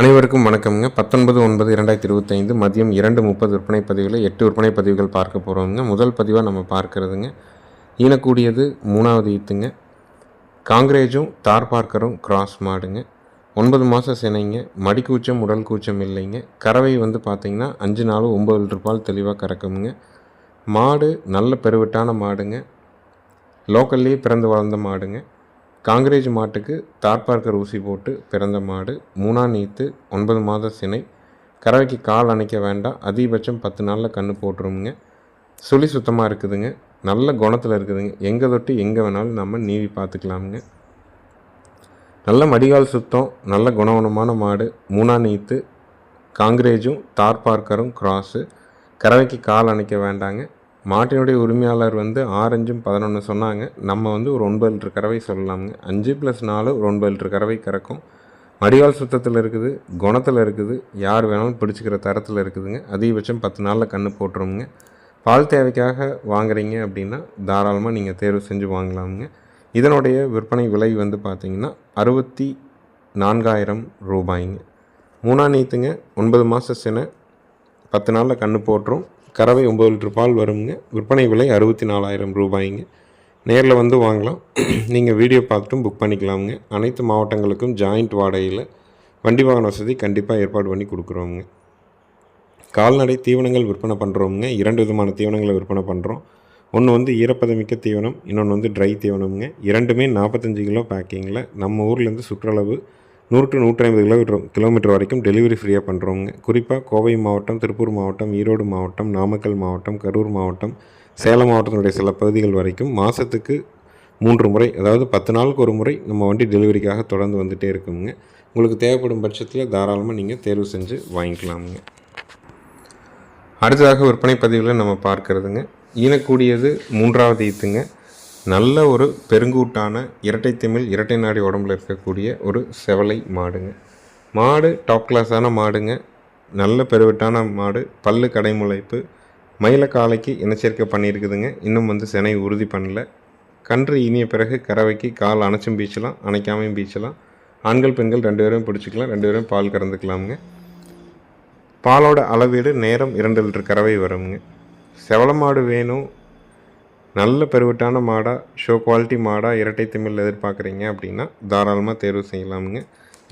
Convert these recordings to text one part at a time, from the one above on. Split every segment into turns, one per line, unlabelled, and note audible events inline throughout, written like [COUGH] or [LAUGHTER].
அனைவருக்கும் வணக்கம்ங்க. பத்தொன்பது ஒன்பது இரண்டாயிரத்தி இருபத்தைந்து மதியம் இரண்டு முப்பது விற்பனை பதிவில் எட்டு விற்பனை பதிவுகள் பார்க்க போகிறோங்க முதல் பதிவாக நம்ம பார்க்கறதுங்க. ஈனக்கூடியது மூணாவது ஈத்துங்க. காங்கிரேஜும் தார் பார்க்கரும் கிராஸ் மாடுங்க. ஒன்பது மாதம் சினைங்க. மடிக்கூச்சம் உடல் கூச்சம் இல்லைங்க. கறவை வந்து பார்த்திங்கன்னா அஞ்சு நாள் ஒம்பது லிட்டர் பால் தெளிவாக கறக்குமுங்க. மாடு நல்ல பெருவிட்டான மாடுங்க. லோக்கல்லேயே பிறந்து வளர்ந்த மாடுங்க. காங்கிரேஜ் மாட்டுக்கு தார்பார்க்கர் ஊசி போட்டு பிறந்த மாடு மூணாம் நீத்து ஒன்பது மாத சினை. கறவைக்கு கால் அணைக்க வேண்டாம் அதிகபட்சம் பத்து நாளில் கன்று போட்டுருமுங்க. சுழி சுத்தமாக இருக்குதுங்க. நல்ல குணத்தில் இருக்குதுங்க. எங்கே தொட்டு எங்கே வேணாலும் நம்ம நீவி பார்த்துக்கலாமுங்க நல்ல மடிகால் சுத்தம் நல்ல குணவனமான மாடு மூணாம் நீத்து. காங்கிரேஜும் தார் பார்க்கரும் கிராஸு கறவைக்கு கால் அணைக்க வேண்டாங்க. மாட்டினுடைய உரிமையாளர் வந்து ஆரஞ்சும் பதினொன்று சொன்னாங்க. நம்ம வந்து ஒரு ஒன்பது லிட்டர் கறவை சொல்லலாமுங்க. அஞ்சு ப்ளஸ் நாலு ஒரு ஒன்பது லிட்டர் கறவை கறக்கும். மடிவால் சுத்தத்தில் இருக்குது குணத்தில் இருக்குது யார் வேணாலும் பிடிச்சிக்கிற தரத்தில் இருக்குதுங்க. அதிகபட்சம் பத்து நாளில் கன்று போட்டுருமுங்க. பால் தேவைக்காக வாங்குறீங்க அப்படின்னா தாராளமாக நீங்கள் தேர்வு செஞ்சு வாங்கலாமுங்க. இதனுடைய விற்பனை விலை வந்து பார்த்திங்கன்னா அறுபத்தி நான்காயிரம் ரூபாய்ங்க. மூணாம் நீத்துங்க ஒன்பது மாத சினை பத்து நாளில் கன்று போட்டுரும். கறவை ஒம்பது லிட்டர் பால் வருங்க. விற்பனை விலை அறுபத்தி நாலாயிரம் ரூபாய்ங்க. நேரில் வந்து வாங்கலாம். [CLEARS THROAT] நீங்கள் வீடியோ பார்த்துட்டும் புக் பண்ணிக்கலாமுங்க. அனைத்து மாவட்டங்களுக்கும் ஜாயிண்ட் வாடகையில் வண்டி வாகன வசதி கண்டிப்பாக ஏற்பாடு பண்ணி கொடுக்குறோங்க கால்நடை தீவனங்கள் விற்பனை பண்ணுறோமுங்க இரண்டு விதமான தீவனங்களை விற்பனை பண்ணுறோம் ஒன்று வந்து ஈரப்பதமிக்க தீவனம் இன்னொன்று வந்து ட்ரை தீவனம்ங்க. இரண்டுமே நாற்பத்தஞ்சு கிலோ பேக்கிங்கில் நம்ம ஊர்லேருந்து சுற்றளவு நூறு டு நூற்றி ஐம்பது கிலோமீட்டர் கிலோமீட்டர் வரைக்கும் டெலிவரி ஃப்ரீயாக பண்ணுறோங்க குறிப்பாக கோவை மாவட்டம் திருப்பூர் மாவட்டம் ஈரோடு மாவட்டம் நாமக்கல் மாவட்டம் கரூர் மாவட்டம் சேலம் மாவட்டத்தினுடைய சில பகுதிகள் வரைக்கும் மாதத்துக்கு மூன்று முறை அதாவது பத்து நாளுக்கு ஒரு முறை நம்ம வண்டி டெலிவரிக்காக தொடர்ந்து வந்துகிட்டே இருக்குங்க. உங்களுக்கு தேவைப்படும் பட்சத்தில் தாராளமாக நீங்கள் தேர்வு செஞ்சு வாங்கிக்கலாமுங்க. அடுத்ததாக விற்பனை பதிவில் நம்ம பார்க்கறதுங்க. ஈனக்கூடியது மூன்றாவது ஈத்துங்க. நல்ல ஒரு பெருங்கூட்டான இரட்டை திமிழ் இரட்டை நாடி உடம்புல இருக்கக்கூடிய ஒரு செவலை மாடுங்க. மாடு டாப் கிளாஸான மாடுங்க. நல்ல பெருவிட்டான மாடு பல்லு கடைமுளைப்பு மயில காலைக்கு இனச்சேர்க்கை பண்ணியிருக்குதுங்க. இன்னும் வந்து சினை உறுதி பண்ணல. கன்று இனிய பிறகு கறவைக்கு கால் அணைச்சும் பீச்சலாம் அணைக்காமையும் பீச்சலாம். ஆண்கள் பெண்கள் ரெண்டு பேரும் பிடிச்சிக்கலாம் ரெண்டு பேரும் பால் கறந்துக்கலாமுங்க. பாலோட அளவீடு நேரம் இரண்டு லிட்டர் கறவை வருங்க செவல மாடு வேணும் நல்ல பெருவிட்டான மாடாக ஷோ குவாலிட்டி மாடாக இரட்டை திமிழ் எதிர்பார்க்குறீங்க அப்படின்னா தாராளமாக தேர்வு செய்யலாமுங்க.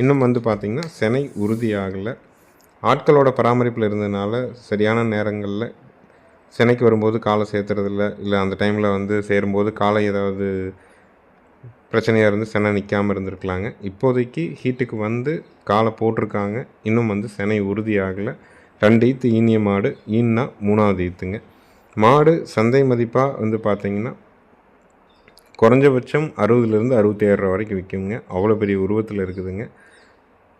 இன்னும் வந்து பார்த்திங்கன்னா செனை உறுதியாகலை ஆட்களோட பராமரிப்பில் இருந்ததுனால சரியான நேரங்களில் செனைக்கு வரும்போது காலை சேர்த்துறதில்ல இல்லை அந்த டைமில் வந்து சேரும்போது காலை ஏதாவது பிரச்சனையாக இருந்து செனை நிற்காமல் இருந்திருக்கலாங்க. இப்போதைக்கு ஹீட்டுக்கு வந்து காலை போட்டிருக்காங்க. இன்னும் வந்து செனை உறுதியாகலை ரெண்டு ஈத்து ஈனிய மாடு ஈன்னா மூணாவது ஈத்துங்க. மாடு சந்தை மதிப்பாக வந்து பார்த்திங்கன்னா குறைஞ்சபட்சம் அறுபதுலேருந்து அறுபத்தேழு ரூபா வரைக்கும் விற்குங்க அவ்வளோ பெரிய உருவத்தில் இருக்குதுங்க.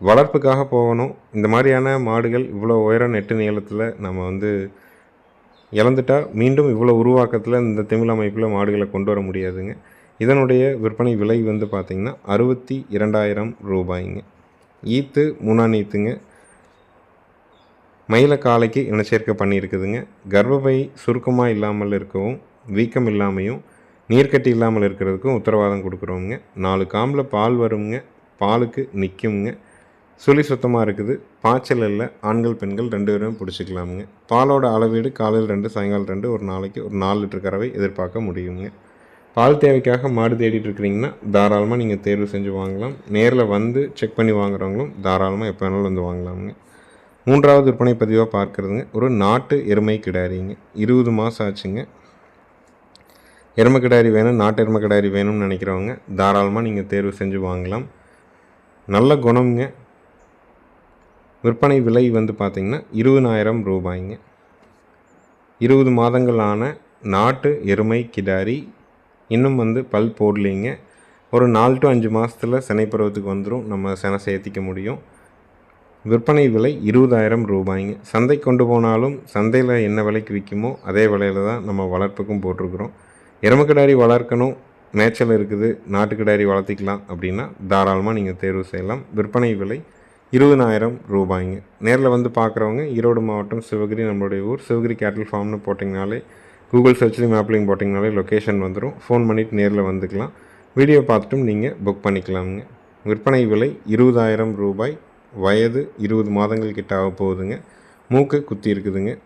வளர்ப்புக்காக போகணும். இந்த மாதிரியான மாடுகள் இவ்வளோ உயரம் நெட்டு நீளத்தில் நம்ம வந்து இழந்துட்டால் மீண்டும் இவ்வளோ உருவாக்கத்தில் இந்த தமிழ் அமைப்பில் மாடுகளை கொண்டு வர முடியாதுங்க. இதனுடைய விற்பனை விலை வந்து பார்த்திங்கன்னா அறுபத்தி இரண்டாயிரம் ரூபாய்ங்க. ஈத்து மூணாம் ஈத்துங்க. மயில காலைக்கு இனச்சேர்க்கை பண்ணியிருக்குதுங்க. கர்ப்பப்பை சுருக்கமாக இல்லாமல் இருக்கவும் வீக்கம் இல்லாமையும் நீர்க்கட்டி இல்லாமல் இருக்கிறதுக்கும் உத்தரவாதம் கொடுக்குறோங்க நாலு காம்பில் பால் வருங்க. பாலுக்கு நிற்குங்க சுழி சுத்தமாக இருக்குது. பாய்ச்சல் இல்லை. ஆண்கள் பெண்கள் ரெண்டு பேரும் பிடிச்சிக்கலாமுங்க. பாலோட அளவீடு காலையில் ரெண்டு சாயங்காலம் ரெண்டு ஒரு நாளைக்கு ஒரு நாலு லிட்டர் கறவை எதிர்பார்க்க முடியுங்க. பால் தேவைக்காக மாடு தேடிட்டு இருக்கிறீங்கன்னா தாராளமாக நீங்கள் தேர்வு செஞ்சு வாங்கலாம். நேரில் வந்து செக் பண்ணி வாங்குறவங்களும் தாராளமாக எப்போ வேணாலும் வந்து வாங்கலாமுங்க. மூன்றாவது விற்பனை பதிவாக பார்க்குறதுங்க. ஒரு நாட்டு எருமை கிடாரிங்க. இருபது மாதம் ஆச்சுங்க. எருமை கிடாரி வேணும் நாட்டு எருமை கிடாரி வேணும்னு நினைக்கிறவங்க தாராளமாக நீங்கள் தேர்வு செஞ்சு வாங்கலாம். நல்ல குணம்ங்க. விற்பனை விலை வந்து பார்த்திங்கன்னா இருபதாயிரம் ரூபாய்ங்க. இருபது மாதங்கள் ஆன நாட்டு எருமை கிடாரி இன்னும் வந்து பல் போடலிங்க. ஒரு நாலு டு அஞ்சு மாதத்தில் சினை பருவத்துக்கு வந்துடும் நம்ம சினை சேர்த்திக்க முடியும். விற்பனை விலை இருபதாயிரம் ரூபாய்ங்க. சந்தை கொண்டு போனாலும் சந்தையில் என்ன விலைக்கு விற்குமோ அதே விலையில் தான் நம்ம வளர்ப்புக்கும் போட்டிருக்கிறோம். எருமக்கிடாரி வளர்க்கணும் மேய்ச்சல் இருக்குது நாட்டுக்கிடாரி வளர்த்திக்கலாம் அப்படின்னா தாராளமாக நீங்கள் தேர்வு செய்யலாம். விற்பனை விலை இருபதாயிரம் ரூபாய்ங்க. நேரில் வந்து பார்க்குறவங்க ஈரோடு மாவட்டம் சிவகிரி நம்மளுடைய ஊர் சிவகிரி கேட்டில் ஃபார்ம்னு போட்டிங்கனாலே கூகுள் சர்ச்லேயும் மேப்லையும் போட்டிங்கனாலே லொக்கேஷன் வந்துடும் ஃபோன் பண்ணிவிட்டு நேரில் வந்துக்கலாம். வீடியோ பார்த்துட்டும் நீங்கள் புக் பண்ணிக்கலாமுங்க. விற்பனை விலை இருபதாயிரம் ரூபாய் வயது இருபது மாதங்கள் கிட்ட ஆக போகுதுங்க. மூக்கு குத்தி இருக்குதுங்க.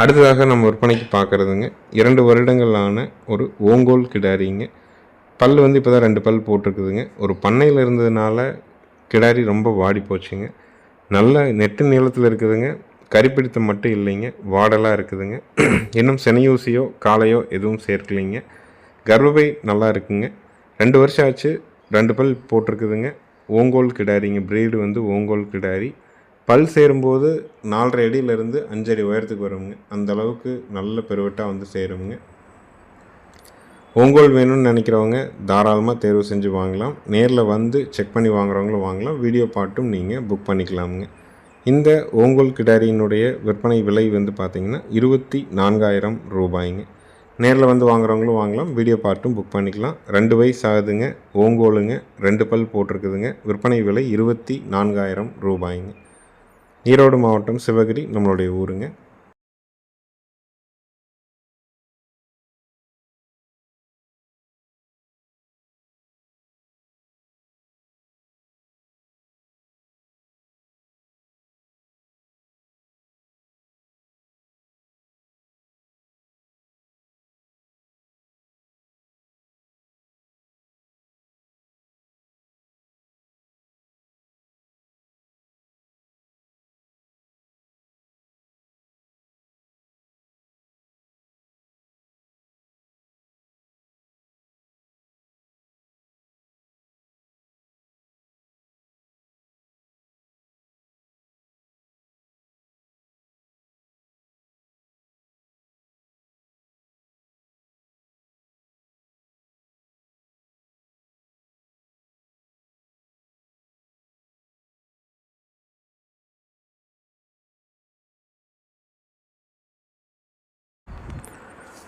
அடுத்ததாக நம்ம விற்பனைக்கு பார்க்குறதுங்க. இரண்டு வருடங்களான ஒரு ஓங்கோல் கிடாரிங்க. பல் வந்து இப்போ தான் ரெண்டு பல் போட்டிருக்குதுங்க. ஒரு பண்ணையில் இருந்ததுனால கிடாரி ரொம்ப வாடி போச்சுங்க. நல்ல நெட்டு நீளத்தில் இருக்குதுங்க. கறிப்பிடித்தம் மட்டும் இல்லைங்க. வாடலாக இருக்குதுங்க. இன்னும் செனையூசியோ காலையோ எதுவும் சேர்க்கலைங்க. கர்ப்பப்பை நல்லா இருக்குங்க. ரெண்டு வருஷம் ஆச்சு ரெண்டு பல் போட்டிருக்குதுங்க. ஓங்கோல் கிடாரிங்க. ப்ரீடு வந்து ஓங்கோல் கிடாரி. பல் சேரும்போது நாலரை அடியிலேருந்து அஞ்சடி உயரத்துக்கு வருவோங்க அந்த அளவுக்கு நல்ல பெருவட்டாக வந்து சேருங்க. ஓங்கோல் வேணும்னு நினைக்கிறவங்க தாராளமாக தேர்வு செஞ்சு வாங்கலாம். நேரில் வந்து செக் பண்ணி வாங்குறவங்களும் வாங்கலாம். வீடியோ பாட்டும் நீங்கள் புக் பண்ணிக்கலாமுங்க. இந்த ஓங்கோல் கிடாரியினுடைய விற்பனை விலை வந்து பார்த்திங்கன்னா இருபத்தி நான்காயிரம் ரூபாய்ங்க. நேரில் வந்து வாங்குறவங்களும் வாங்கலாம். வீடியோ பார்ட்டும் புக் பண்ணிக்கலாம். ரெண்டு வயசு ஆகுதுங்க. ஓங்கோலுங்க ரெண்டு பல் போட்டிருக்குதுங்க. விற்பனை விலை இருபத்தி நான்காயிரம் ரூபாய்ங்க. ஈரோடு மாவட்டம் சிவகிரி நம்மளுடைய ஊருங்க.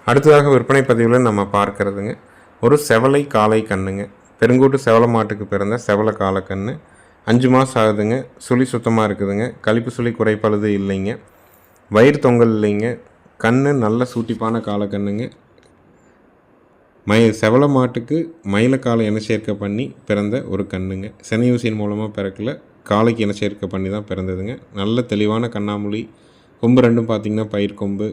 அடுத்ததாக விற்பனை பதிவில் நம்ம பார்க்கறதுங்க. ஒரு செவலை காளை கண்ணுங்க. பெருங்கூட்டு செவலை மாட்டுக்கு பிறந்த செவல காளைக்கண்ணு அஞ்சு மாதம் ஆகுதுங்க. சுழி சுத்தமாக இருக்குதுங்க. கழிப்பு சுழி குறைப்பழுது இல்லைங்க. வயிறு தொங்கல் இல்லைங்க. கண்ணு நல்ல சூட்டிப்பான காளைக்கண்ணுங்க மை செவல மாட்டுக்கு மயிலக்காலை இன சேர்க்க பண்ணி பிறந்த ஒரு கண்ணுங்க. செனையூசியின் மூலமாக பிறக்கல. காளைக்கு இன சேர்க்க பண்ணி தான் பிறந்ததுங்க. நல்ல தெளிவான கண்ணாமூலி. கொம்பு ரெண்டும் பார்த்திங்கன்னா பயிர் கொம்பு.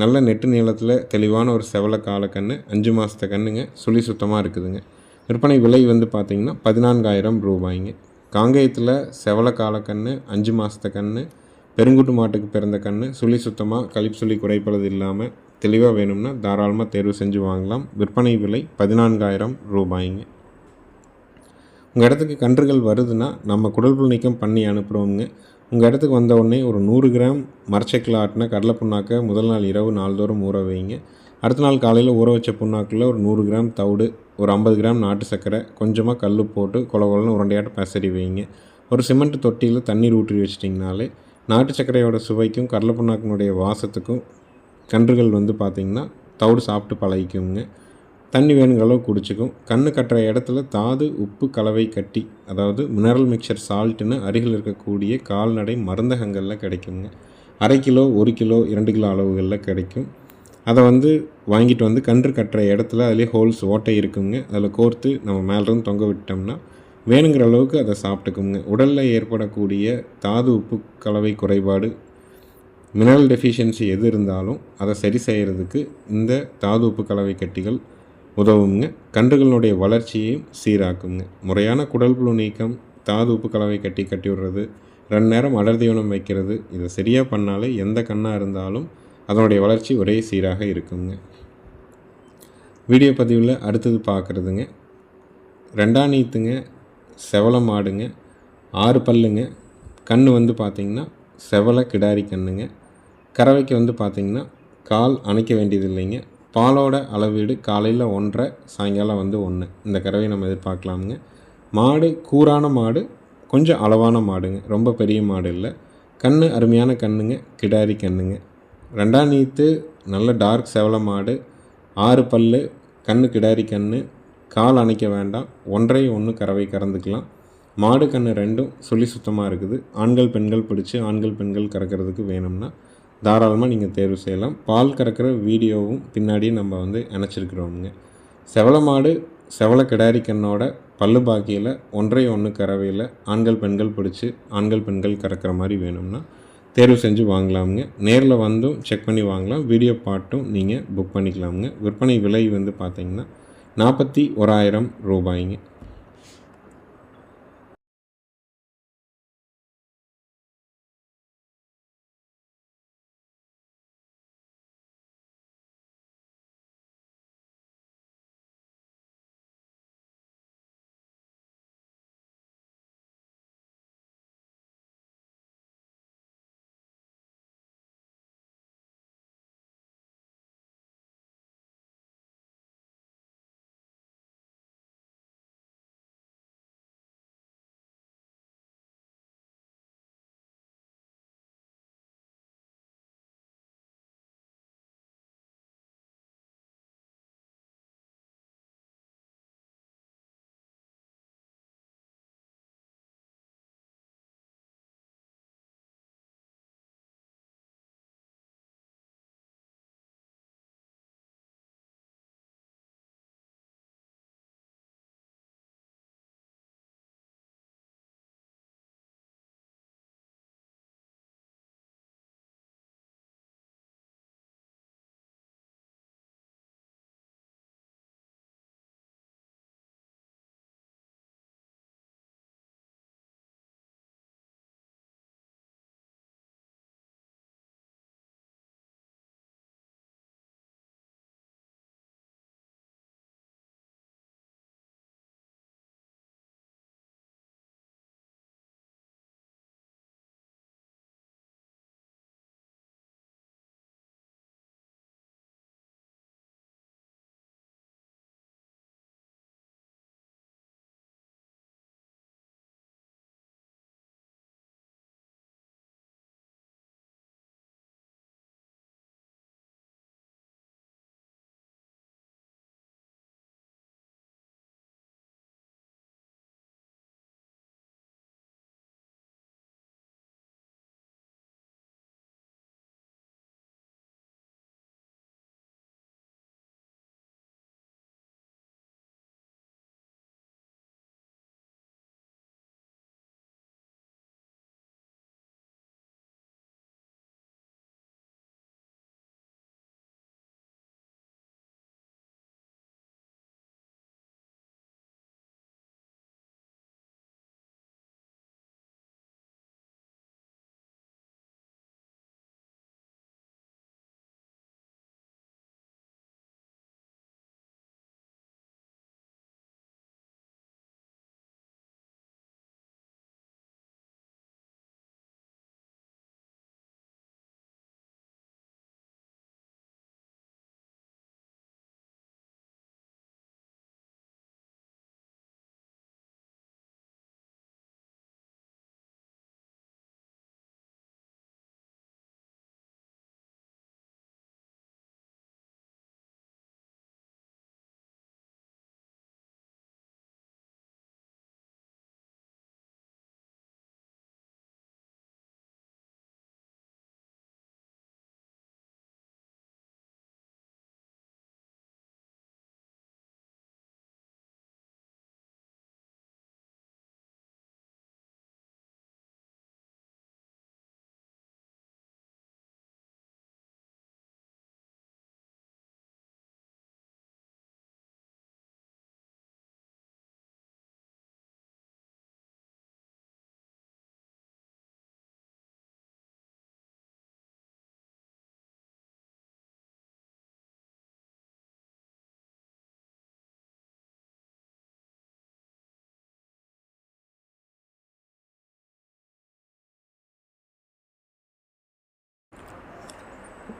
நல்ல நெட்டு நீளத்தில் தெளிவான ஒரு செவல காலக்கன்று அஞ்சு மாதத்த கண்ணுங்க சுழி சுத்தமாக இருக்குதுங்க. விற்பனை விலை வந்து பார்த்திங்கன்னா பதினான்காயிரம் ரூபாய்ங்க. காங்கேயத்தில் செவல காலக்கன்று அஞ்சு மாதத்த கன்று பெருங்குட்டு மாட்டுக்கு பிறந்த கன்று சுழி சுத்தமாக கழிப்பு சுழி குறைப்பது இல்லாமல் தெளிவாக வேணும்னா தாராளமாக தேர்வு செஞ்சு வாங்கலாம். விற்பனை விலை பதினான்காயிரம் ரூபாய்ங்க. உங்கள் இடத்துக்கு கன்றுகள் வருதுன்னா நம்ம குடல் நீக்கம் பண்ணி அனுப்புகிறோங்க உங்கள் இடத்துக்கு வந்த உடனே ஒரு நூறு கிராம் மரச்சக்கில் ஆட்டின கடலை புண்ணாக்கை முதல் நாள் இரவு நாள்தோறும் ஊற வைங்க. அடுத்த நாள் காலையில் ஊற வச்ச புண்ணாக்கில் ஒரு நூறு கிராம் தவிடு ஒரு ஐம்பது கிராம் நாட்டு சர்க்கரை கொஞ்சமாக கல் போட்டு கொல கொலன்னு உரண்டையாட்ட பசறி வைங்க. ஒரு சிமெண்ட் தொட்டியில் தண்ணீர் ஊற்றி வச்சிட்டிங்கனாலே நாட்டு சர்க்கரையோட சுவைக்கும் கடலை புண்ணாக்கினுடைய வாசத்துக்கும் கன்றுகள் வந்து பார்த்திங்கன்னா தவிடு சாப்பிட்டு பழகிக்குங்க. தண்ணி வேணுங்களோ அளவு குடிச்சிக்கும். கண்ணு கட்டுற இடத்துல தாது உப்பு கலவை கட்டி அதாவது மினரல் மிக்சர் சால்ட்டுன்னு அருகில் இருக்கக்கூடிய கால்நடை மருந்தகங்களில் கிடைக்குங்க. அரை கிலோ ஒரு கிலோ இரண்டு கிலோ அளவுகளில் கிடைக்கும். அதை வந்து வாங்கிட்டு வந்து கன்று கட்டுற இடத்துல அதிலே ஹோல்ஸ் ஓட்டை இருக்குங்க. அதில் கோர்த்து நம்ம மேலேருந்து தொங்க விட்டோம்னா வேணுங்கிற அளவுக்கு அதை சாப்பிட்டுக்குங்க. உடலில் ஏற்படக்கூடிய தாது உப்பு கலவை குறைபாடு மினரல் டெஃபிஷியன்சி எது இருந்தாலும் அதை சரி செய்கிறதுக்கு இந்த தாது உப்பு கலவை கட்டிகள் உதவுங்க. கன்றுகளினுடைய வளர்ச்சியையும் சீராக்குங்க. முறையான குடல் புழு நீக்கம் தாது உப்பு கலவை கட்டி கட்டி விடுறது ரெண்டு நேரம் அடர் தீவனம் வைக்கிறது இதை சரியாக பண்ணாலே எந்த கண்ணாக இருந்தாலும் அதனுடைய வளர்ச்சி ஒரே சீராக இருக்குங்க. வீடியோ பதிவில் அடுத்தது பார்க்குறதுங்க ரெண்டாம் நீத்துங்க செவல மாடுங்க ஆறு பல்லுங்க கன்று வந்து பார்த்திங்கன்னா செவல கிடாரி கண்ணுங்க கறவைக்கு வந்து பார்த்திங்கன்னா கால் அணைக்க வேண்டியது இல்லைங்க பாலோட அளவீடு காலையில் ஒன்றரை சாயங்காலம் வந்து ஒன்று இந்த கறவையை நம்ம எதிர்பார்க்கலாமுங்க. மாடு கூரான மாடு கொஞ்சம் அளவான மாடுங்க. ரொம்ப பெரிய மாடு இல்லை. கன்று அருமையான கண்ணுங்க. கிடாரி கண்ணுங்க. ரெண்டாம் நீத்து நல்ல டார்க் செவல மாடு. ஆறு பல் கண்ணு கிடாரி கண்ணு. கால் அணைக்க வேண்டாம். ஒன்றை ஒன்று கறவை கறந்துக்கலாம். மாடு கன்று ரெண்டும் சொல்லி சுத்தமாக இருக்குது. ஆண்கள் பெண்கள் பிடிச்சி ஆண்கள் பெண்கள் கறக்கிறதுக்கு வேணும்னா தாராளமாக நீங்கள் தேர்வு செய்யலாம். பால் கறக்கிற வீடியோவும் பின்னாடியே நம்ம வந்து இணைச்சிருக்கிறோமுங்க செவல மாடு செவல கிடாரி கண்ணோட பல்லு பாக்கியில் ஒன்றை ஒன்று கறவையில் ஆண்கள் பெண்கள் பிடிச்சி ஆண்கள் பெண்கள் கறக்கிற மாதிரி வேணும்னா தேர்வு செஞ்சு வாங்கலாமுங்க. நேரில் வந்தும் செக் பண்ணி வாங்கலாம். வீடியோ பாட்டும் நீங்கள் புக் பண்ணிக்கலாமுங்க. விற்பனை விலை வந்து பார்த்தீங்கன்னா நாற்பத்தி ஓராயிரம் ரூபாய்ங்க.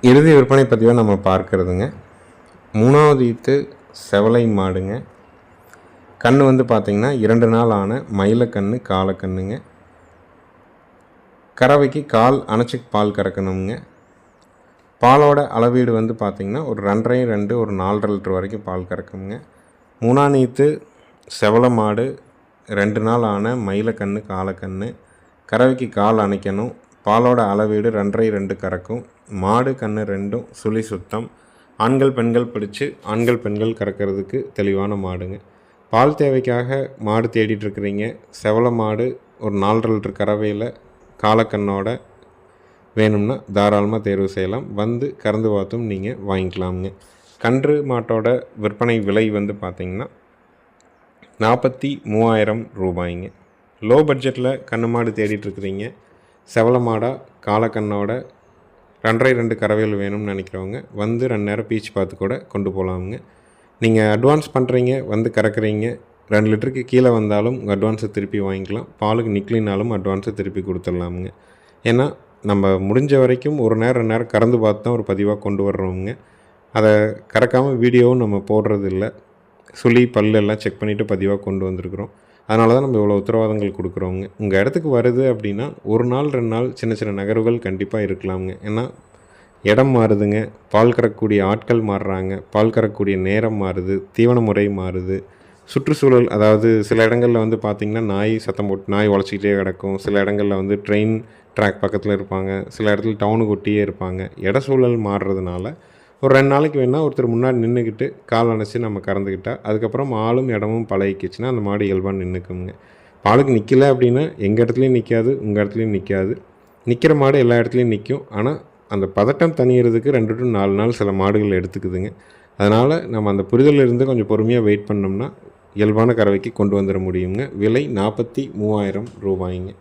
இறுதி விற்பனை பதிவாக நம்ம பார்க்கறதுங்க. மூணாவது ஈத்து செவலை மாடுங்க. கன்று வந்து பார்த்திங்கன்னா இரண்டு நாள் ஆன மயிலக்கன்று காலக்கண்ணுங்க. கறவைக்கு கால் அணைச்சி பால் கறக்கணுங்க. பாலோட அளவீடு வந்து பார்த்திங்கன்னா ஒரு ரெண்டரை ரெண்டு ஒரு நாலரை லிட்டர் வரைக்கும் பால் கறக்குங்க. மூணாம் நீத்து செவலை மாடு ரெண்டு நாள் ஆன மயிலக்கன்று காலக்கண்ணு. கறவைக்கு கால் அணைக்கணும். பாலோட அளவீடு ரெண்டரை ரெண்டு கறக்கும். மாடு கன்று ரெண்டும் சுழி சுத்தம். ஆண்கள் பெண்கள் பிடிச்சி ஆண்கள் பெண்கள் கறக்கிறதுக்கு தெளிவான மாடுங்க. பால் தேவைக்காக மாடு தேடிட்டு இருக்கிறீங்க. செவல மாடு ஒரு நாலரை லிட்டர் கறவையில் காலக்கண்ணோட வேணும்னா தாராளமாக தேர்வு செய்யலாம். வந்து கறந்து பார்த்தும் நீங்கள் வாங்கிக்கலாமுங்க. கன்று மாட்டோட விற்பனை விலை வந்து பார்த்திங்கன்னா நாற்பத்தி மூவாயிரம் ரூபாய்ங்க. லோ பட்ஜெட்டில் கன்று மாடு தேடிட்டு செவலமாடா காலக்கண்ணோட ரெண்டரை ரெண்டு கறவைகள் வேணும்னு நினைக்கிறவங்க வந்து ரெண்டு நேரம் பீச் பார்த்து கூட கொண்டு போகலாமுங்க நீங்கள் அட்வான்ஸ் பண்ணுறீங்க வந்து கறக்குறீங்க ரெண்டு லிட்டருக்கு கீழே வந்தாலும் உங்கள் அட்வான்ஸை திருப்பி வாங்கிக்கலாம். பாலுக்கு நிக்கலினாலும் அட்வான்ஸை திருப்பி கொடுத்துடலாமுங்க. ஏன்னா நம்ம முடிஞ்ச வரைக்கும் ஒரு நேரம் ரெண்டு நேரம் கறந்து பார்த்து தான் ஒரு பதிவாக கொண்டு வர்றோமுங்க. அதை கறக்காமல் வீடியோவும் நம்ம போடுறதில்ல. சுழி பல்லெல்லாம் செக் பண்ணிவிட்டு பதிவாக கொண்டு வந்திருக்கிறோம். அதனால தான் நம்ம இவ்வளோ உத்தரவாதங்கள் கொடுக்குறோங்க. உங்கள் இடத்துக்கு வருது அப்படின்னா ஒரு நாள் ரெண்டு நாள் சின்ன சின்ன நகர்வுகள் கண்டிப்பாக இருக்கலாமுங்க. ஏன்னா இடம் மாறுதுங்க. பால் கறக்கக்கூடிய ஆட்கள் மாறுறாங்க. பால் கறக்கக்கூடிய நேரம் மாறுது. தீவன முறை மாறுது. சுற்றுச்சூழல் அதாவது சில இடங்களில் வந்து பார்த்திங்கன்னா நாய் சத்தம் போட்டு நாய் உழைச்சிக்கிட்டே கிடக்கும். சில இடங்களில் வந்து ட்ரெயின் ட்ராக் பக்கத்தில் இருப்பாங்க. சில இடத்துல டவுனுக்கு ஒட்டியே இருப்பாங்க. இட சூழல் மாறுறதுனால ஒரு ரெண்டு நாளைக்கு வேணால் ஒருத்தர் முன்னாடி நின்றுக்கிட்டு கால் அணைச்சி நம்ம கறந்துக்கிட்டால் அதுக்கப்புறம் ஆளும் இடமும் பழகிக்கிச்சுன்னா அந்த மாடு இயல்பாக நின்றுக்குங்க பாலுக்கு நிற்கலை அப்படின்னா எங்கள் இடத்துலையும் நிற்காது உங்கள் இடத்துலையும் நிற்காது நிற்கிற மாடு எல்லா இடத்துலையும் நிற்கும் ஆனால் அந்த பதட்டம் தணிகிறதுக்கு ரெண்டு டு நாலு நாள் சில மாடுகள் எடுத்துக்குதுங்க. அதனால் நம்ம அந்த புரிதலில் இருந்து கொஞ்சம் பொறுமையாக வெயிட் பண்ணோம்னா இயல்பான கறவைக்கு கொண்டு வந்துட முடியுங்க. விலை நாற்பத்தி மூவாயிரம் ரூபாய்ங்க.